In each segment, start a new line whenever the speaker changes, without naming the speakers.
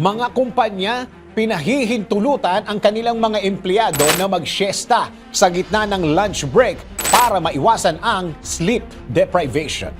Mga kumpanya pinahihintulutan ang kanilang mga empleyado na magsiesta sa gitna ng lunch break para maiwasan ang sleep deprivation.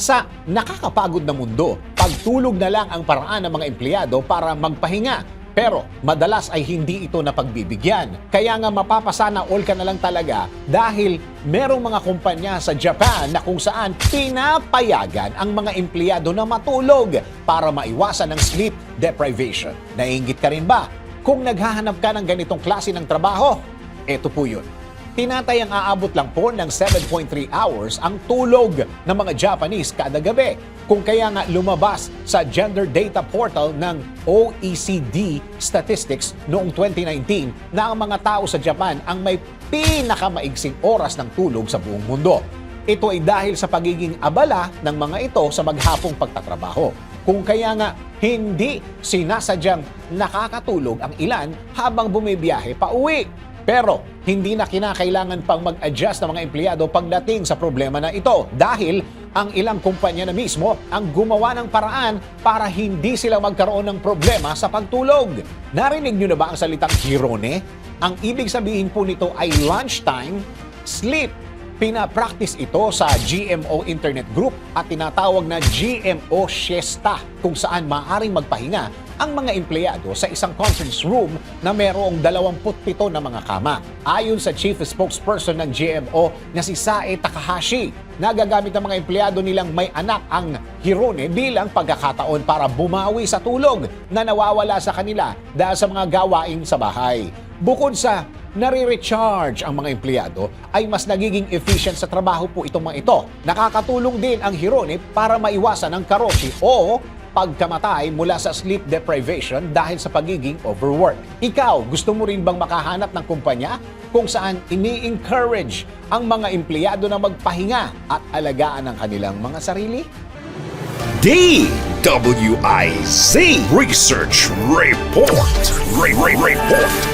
Sa nakakapagod na mundo, pagtulog na lang ang paraan ng mga empleyado para magpahinga. Pero madalas ay hindi ito napagbibigyan. Kaya nga mapapasana all ka na lang talaga dahil merong mga kumpanya sa Japan na kung saan pinapayagan ang mga empleyado na matulog para maiwasan ng sleep deprivation. Naiingit ka rin ba? Kung naghahanap ka ng ganitong klase ng trabaho, eto po yun. Tinatay ang aabot lang po ng 7.3 hours ang tulog ng mga Japanese kada gabi. Kung kaya nga lumabas sa gender data portal ng OECD Statistics noong 2019 na ang mga tao sa Japan ang may pinakamaigsing oras ng tulog sa buong mundo. Ito ay dahil sa pagiging abala ng mga ito sa maghapong pagtatrabaho. Kung kaya nga hindi sinasadyang nakakatulog ang ilan habang bumibiyahe pa uwi. Pero hindi na kinakailangan pang mag-adjust ng mga empleyado pagdating sa problema na ito dahil ang ilang kumpanya na mismo ang gumawa ng paraan para hindi sila magkaroon ng problema sa pagtulog. Narinig nyo na ba ang salitang hirone? Ang ibig sabihin po nito ay lunchtime sleep. Pinapractice ito sa GMO Internet Group at tinatawag na GMO Siesta kung saan maaring magpahinga ang mga empleyado sa isang conference room na merong 27 na mga kama. Ayon sa chief spokesperson ng GMO na si Sae Takahashi, nagagamit ng mga empleyado nilang may anak ang Hirone bilang pagkakataon para bumawi sa tulog na nawawala sa kanila dahil sa mga gawain sa bahay. Bukod sa nare-recharge ang mga empleyado, ay mas nagiging efficient sa trabaho po itong mga ito. Nakakatulong din ang Hirone para maiwasan ang karoshi o pagkamatay mula sa sleep deprivation dahil sa pagiging overwork. Ikaw, gusto mo rin bang makahanap ng kumpanya kung saan ini-encourage ang mga empleyado na magpahinga at alagaan ang kanilang mga sarili?
DWIZ Research Report. Re- Re- Report.